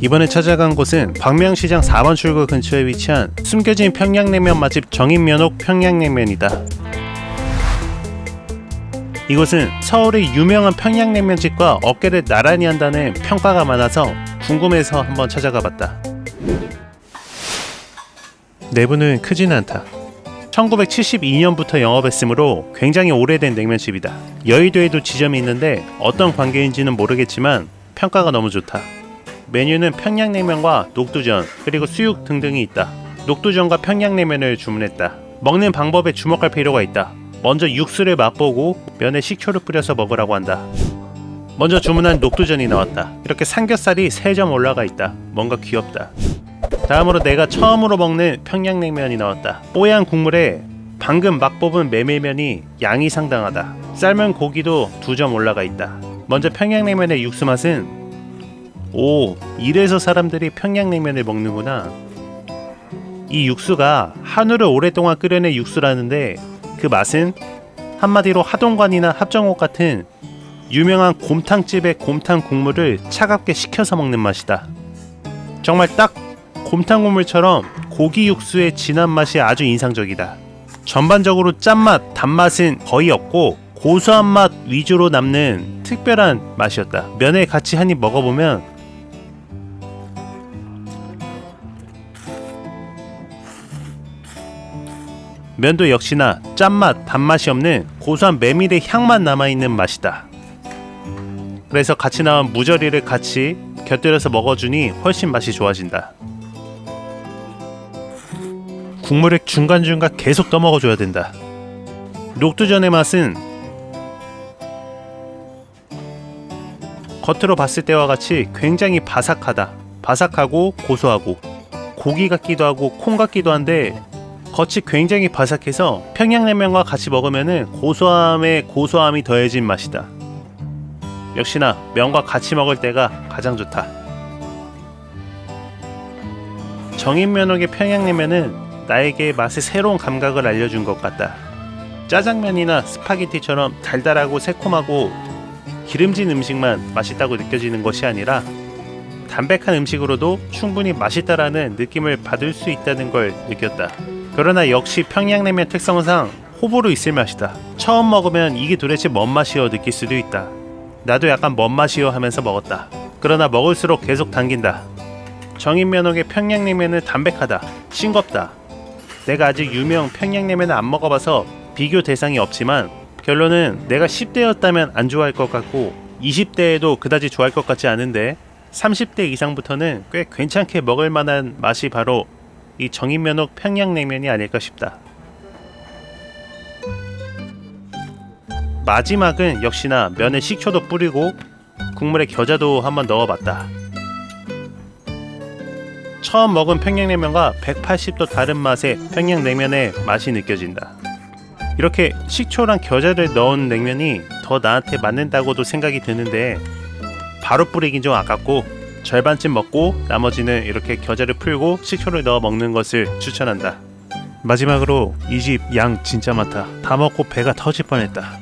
이번에 찾아간 곳은 광명시장 4번 출구 근처에 위치한 숨겨진 평양냉면 맛집 정인면옥 평양냉면이다. 이곳은 서울의 유명한 평양냉면집과 어깨를 나란히 한다는 평가가 많아서 궁금해서 한번 찾아가 봤다. 내부는 크지는 않다. 1972년부터 영업했으므로 굉장히 오래된 냉면집이다. 여의도에도 지점이 있는데 어떤 관계인지는 모르겠지만 평가가 너무 좋다. 메뉴는 평양냉면과 녹두전 그리고 수육 등등이 있다. 녹두전과 평양냉면을 주문했다. 먹는 방법에 주목할 필요가 있다. 먼저 육수를 맛보고 면에 식초를 뿌려서 먹으라고 한다. 먼저 주문한 녹두전이 나왔다. 이렇게 삼겹살이 3점 올라가 있다. 뭔가 귀엽다. 다음으로 내가 처음으로 먹는 평양냉면이 나왔다. 뽀얀 국물에 방금 막 뽑은 메밀면이 양이 상당하다. 삶은 고기도 두 점 올라가 있다. 먼저 평양냉면의 육수 맛은 오 이래서 사람들이 평양냉면을 먹는구나. 이 육수가 한우를 오랫동안 끓여낸 육수라는데 그 맛은 한마디로 하동관이나 합정옥 같은 유명한 곰탕집의 곰탕 국물을 차갑게 식혀서 먹는 맛이다. 정말 딱 곰탕 국물처럼 고기 육수의 진한 맛이 아주 인상적이다. 전반적으로 짠맛, 단맛은 거의 없고 고소한 맛 위주로 남는 특별한 맛이었다. 면에 같이 한 입 먹어보면 면도 역시나 짠맛, 단맛이 없는 고소한 메밀의 향만 남아있는 맛이다. 그래서 같이 나온 무저리를 같이 곁들여서 먹어주니 훨씬 맛이 좋아진다. 국물을 중간중간 계속 떠먹어줘야 된다. 녹두전의 맛은 겉으로 봤을 때와 같이 굉장히 바삭하다. 바삭하고 고소하고 고기 같기도 하고 콩 같기도 한데 겉이 굉장히 바삭해서 평양냉면과 같이 먹으면은 고소함에 고소함이 더해진 맛이다. 역시나 면과 같이 먹을 때가 가장 좋다. 정인면옥의 평양냉면은 나에게 맛의 새로운 감각을 알려준 것 같다. 짜장면이나 스파게티처럼 달달하고 새콤하고 기름진 음식만 맛있다고 느껴지는 것이 아니라 담백한 음식으로도 충분히 맛있다라는 느낌을 받을 수 있다는 걸 느꼈다. 그러나 역시 평양냉면 특성상 호불호 있을 맛이다. 처음 먹으면 이게 도대체 뭔 맛이여 느낄 수도 있다. 나도 약간 뭔 맛이여 하면서 먹었다. 그러나 먹을수록 계속 당긴다. 정인면옥의 평양냉면은 담백하다. 싱겁다. 내가 아직 유명 평양냉면을 안 먹어봐서 비교 대상이 없지만 결론은 내가 10대였다면 안 좋아할 것 같고 20대에도 그다지 좋아할 것 같지 않은데 30대 이상부터는 꽤 괜찮게 먹을 만한 맛이 바로 이 정인면옥 평양냉면이 아닐까 싶다. 마지막은 역시나 면에 식초도 뿌리고 국물에 겨자도 한번 넣어봤다. 처음 먹은 평양냉면과 180도 다른 맛의 평양냉면의 맛이 느껴진다. 이렇게 식초랑 겨자를 넣은 냉면이 더 나한테 맞는다고도 생각이 드는데 바로 뿌리긴 좀 아깝고 절반쯤 먹고 나머지는 이렇게 겨자를 풀고 식초를 넣어 먹는 것을 추천한다. 마지막으로 이 집 양 진짜 많다. 다 먹고 배가 터질 뻔했다.